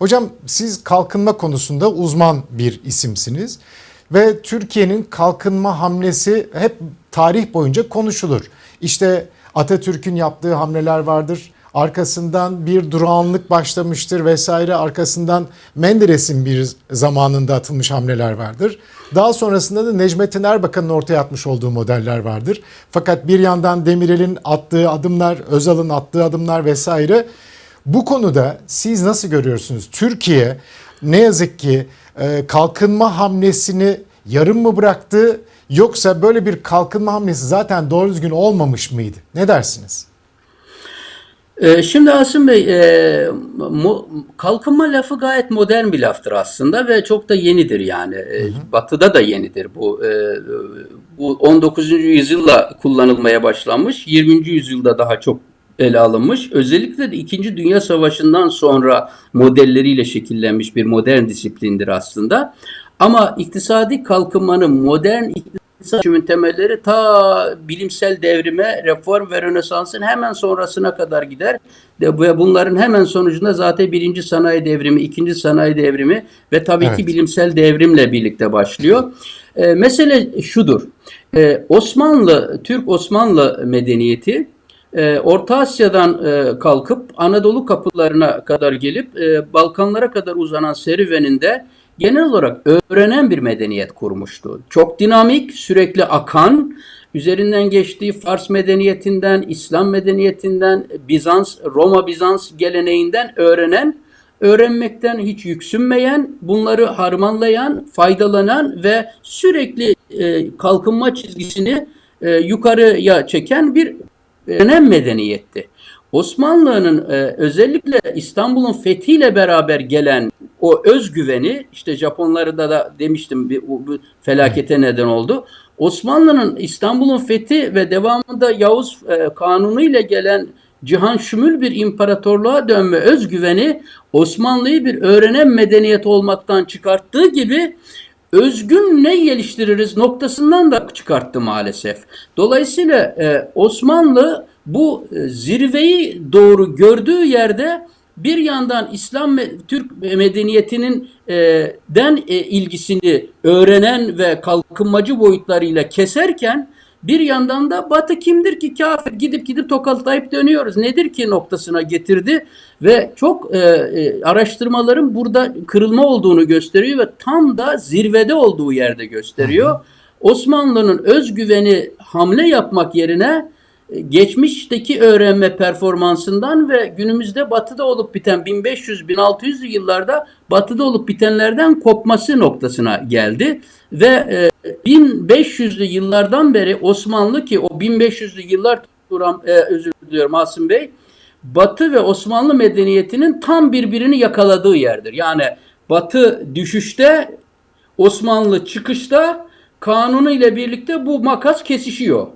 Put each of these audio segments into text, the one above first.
Hocam siz kalkınma konusunda uzman bir isimsiniz ve Türkiye'nin kalkınma hamlesi hep tarih boyunca konuşulur. İşte Atatürk'ün yaptığı hamleler vardır. Arkasından bir durağanlık başlamıştır vesaire. Arkasından Menderes'in bir zamanında atılmış hamleler vardır. Daha sonrasında da Necmettin Erbakan'ın ortaya atmış olduğu modeller vardır. Fakat bir yandan Demirel'in attığı adımlar, Özal'ın attığı adımlar vesaire. Bu konuda siz nasıl görüyorsunuz? Türkiye ne yazık ki e, kalkınma hamlesini yarım mı bıraktı yoksa böyle bir kalkınma hamlesi zaten doğru düzgün olmamış mıydı? Ne dersiniz? Ee, Şimdi Asım Bey, e, kalkınma lafı gayet modern bir laftır aslında ve çok da yenidir yani. E, Batı'da da yenidir bu. E, bu 19. yüzyılla kullanılmaya başlanmış, 20. yüzyılda daha çok ele alınmış. Özellikle de 2. Dünya Savaşı'ndan sonra modelleriyle şekillenmiş bir modern disiplindir aslında. Ama iktisadi kalkınmanın modern iktisadi temelleri ta bilimsel devrime, reform ve rönesansın hemen sonrasına kadar gider. De- Ve bunların hemen sonucunda zaten birinci sanayi devrimi, ikinci sanayi devrimi ve tabii Evet. ki bilimsel devrimle birlikte başlıyor. Ee, mesele şudur. Ee, Osmanlı, Türk-Osmanlı medeniyeti e, Orta Asya'dan e, kalkıp Anadolu kapılarına kadar gelip e, Balkanlara kadar uzanan serüveninde genel olarak öğrenen bir medeniyet kurmuştu. Çok dinamik, sürekli akan, üzerinden geçtiği Fars medeniyetinden, İslam medeniyetinden, Bizans, Roma Bizans geleneğinden öğrenen, öğrenmekten hiç yüksünmeyen, bunları harmanlayan, faydalanan ve sürekli e, kalkınma çizgisini yukarıya çeken bir öğrenen medeniyetti. Osmanlı'nın e, özellikle İstanbul'un fethiyle beraber gelen o özgüveni işte Japonları da, da demiştim bir, bu felakete neden oldu. Osmanlı'nın İstanbul'un fethi ve devamında Yavuz e, Kanunu ile gelen cihan şümül bir imparatorluğa dönme özgüveni Osmanlı'yı bir öğrenen medeniyet olmaktan çıkarttığı gibi özgün ne geliştiririz noktasından da çıkarttı maalesef. Dolayısıyla e, Osmanlı bu e, zirveyi doğru gördüğü yerde bir yandan İslam ve Türk medeniyetinin e, den e, ilgisini öğrenen ve kalkınmacı boyutlarıyla keserken bir yandan da Batı kimdir ki kafir gidip gidip tokalayıp dönüyoruz nedir ki noktasına getirdi ve çok e, e, araştırmaların burada kırılma olduğunu gösteriyor ve tam da zirvede olduğu yerde gösteriyor. Osmanlı'nın özgüveni hamle yapmak yerine geçmişteki öğrenme performansından ve günümüzde batıda olup biten 1500-1600'lü yıllarda batıda olup bitenlerden kopması noktasına geldi. Ve e, 1500'lü yıllardan beri Osmanlı ki o 1500'lü yıllar Turan, e, özür diliyorum Asım Bey Batı ve Osmanlı medeniyetinin tam birbirini yakaladığı yerdir. Yani Batı düşüşte Osmanlı çıkışta kanunu ile birlikte bu makas kesişiyor.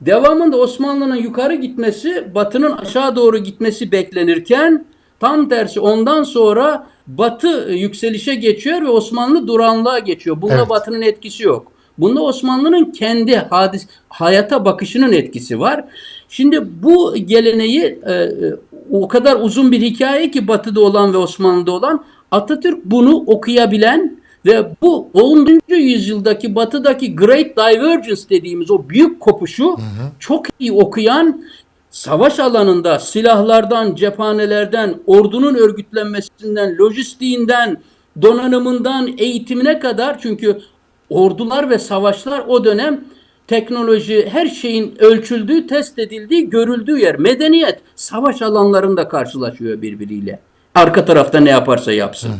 Devamında Osmanlı'nın yukarı gitmesi, Batı'nın aşağı doğru gitmesi beklenirken tam tersi ondan sonra Batı yükselişe geçiyor ve Osmanlı duranlığa geçiyor. Bunda Evet. Batı'nın etkisi yok. Bunda Osmanlı'nın kendi hadis hayata bakışının etkisi var. Şimdi bu geleneği e, e, o kadar uzun bir hikaye ki Batı'da olan ve Osmanlı'da olan Atatürk bunu okuyabilen ve bu 10. yüzyıldaki batıdaki Great Divergence dediğimiz o büyük kopuşu çok iyi okuyan savaş alanında silahlardan, cephanelerden, ordunun örgütlenmesinden, lojistiğinden, donanımından, eğitimine kadar çünkü ordular ve savaşlar o dönem teknoloji her şeyin ölçüldüğü, test edildiği, görüldüğü yer. Medeniyet savaş alanlarında karşılaşıyor birbiriyle. Arka tarafta ne yaparsa yapsın.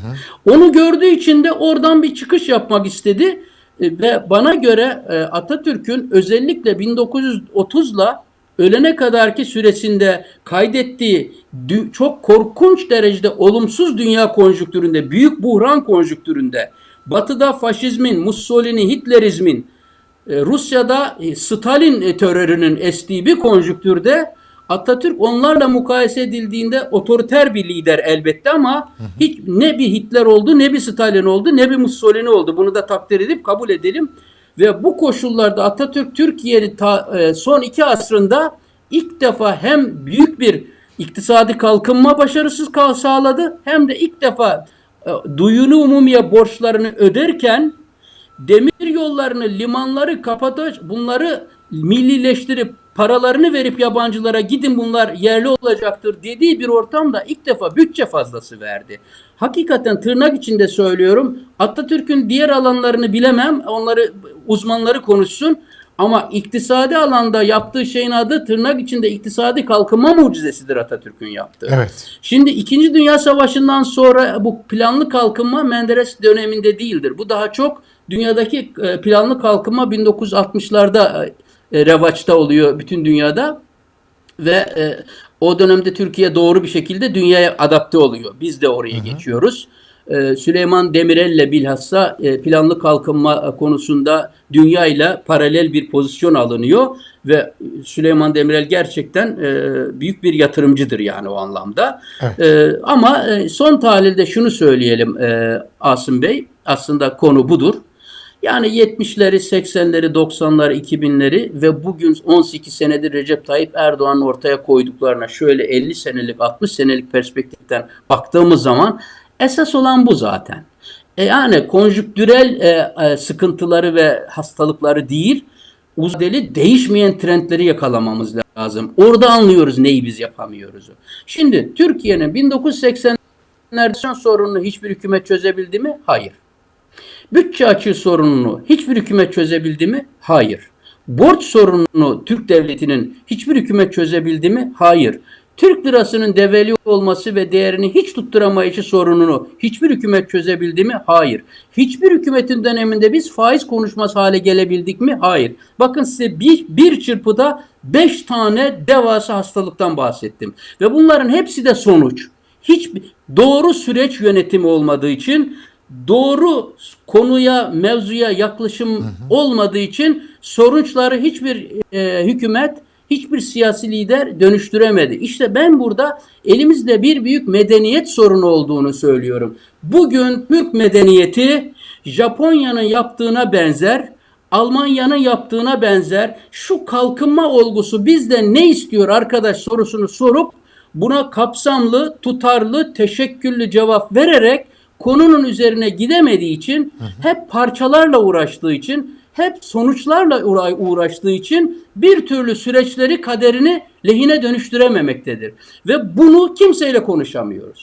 Onu gördüğü için de oradan bir çıkış yapmak istedi. E, Ve bana göre e, Atatürk'ün özellikle 1930'la ölene kadarki süresinde kaydettiği çok korkunç derecede olumsuz dünya konjüktüründe, büyük buhran konjüktüründe, Batı'da faşizmin, Mussolini, Hitlerizmin, e, Rusya'da Stalin terörünün estiği bir konjüktürde Atatürk onlarla mukayese edildiğinde otoriter bir lider elbette ama hiç ne bir Hitler oldu, ne bir Stalin oldu, ne bir Mussolini oldu. Bunu da takdir edip kabul edelim. Ve bu koşullarda Atatürk Türkiye'nin e, son iki asrında ilk defa hem büyük bir iktisadi kalkınma başarısız sağladı hem de ilk defa e, duyunu umumiye borçlarını öderken demir yollarını, limanları kapatacak, bunları millileştirip paralarını verip yabancılara gidin bunlar yerli olacaktır dediği bir ortamda ilk defa bütçe fazlası verdi. Hakikaten tırnak içinde söylüyorum Atatürk'ün diğer alanlarını bilemem onları uzmanları konuşsun ama iktisadi alanda yaptığı şeyin adı tırnak içinde iktisadi kalkınma mucizesidir Atatürk'ün yaptığı. Evet. Şimdi 2. Dünya Savaşı'ndan sonra bu planlı kalkınma Menderes döneminde değildir. Bu daha çok dünyadaki e, planlı kalkınma 1960'larda e, revaçta oluyor bütün dünyada ve e, o dönemde Türkiye doğru bir şekilde dünyaya adapte oluyor. Biz de oraya geçiyoruz. E, Süleyman Demirel'le bilhassa e, planlı kalkınma konusunda dünya ile paralel bir pozisyon alınıyor ve Süleyman Demirel gerçekten e, büyük bir yatırımcıdır yani o anlamda. Evet. E, ama e, son tahlilde şunu söyleyelim e, Asım Bey aslında konu budur. Yani 70'leri, 80'leri, 90'ları, 2000'leri ve bugün 18 senedir Recep Tayyip Erdoğan'ın ortaya koyduklarına şöyle 50 senelik, 60 senelik perspektiften baktığımız zaman esas olan bu zaten. E yani konjüktürel e, e, sıkıntıları ve hastalıkları değil, uzadeli değişmeyen trendleri yakalamamız lazım. Orada anlıyoruz neyi biz yapamıyoruz. Şimdi Türkiye'nin 1980'lerde sorununu hiçbir hükümet çözebildi mi? Hayır. Bütçe açığı sorununu hiçbir hükümet çözebildi mi? Hayır. Borç sorununu Türk devletinin hiçbir hükümet çözebildi mi? Hayır. Türk lirasının develi olması ve değerini hiç tutturamayışı sorununu hiçbir hükümet çözebildi mi? Hayır. Hiçbir hükümetin döneminde biz faiz konuşması hale gelebildik mi? Hayır. Bakın size bir, bir çırpıda beş tane devasa hastalıktan bahsettim. Ve bunların hepsi de sonuç. Hiç doğru süreç yönetimi olmadığı için doğru konuya, mevzuya yaklaşım olmadığı için sonuçları hiçbir e, hükümet, hiçbir siyasi lider dönüştüremedi. İşte ben burada elimizde bir büyük medeniyet sorunu olduğunu söylüyorum. Bugün Türk medeniyeti Japonya'nın yaptığına benzer, Almanya'nın yaptığına benzer şu kalkınma olgusu bizden ne istiyor arkadaş sorusunu sorup buna kapsamlı, tutarlı, teşekküllü cevap vererek konunun üzerine gidemediği için hep parçalarla uğraştığı için hep sonuçlarla uğra- uğraştığı için bir türlü süreçleri kaderini lehine dönüştürememektedir. Ve bunu kimseyle konuşamıyoruz.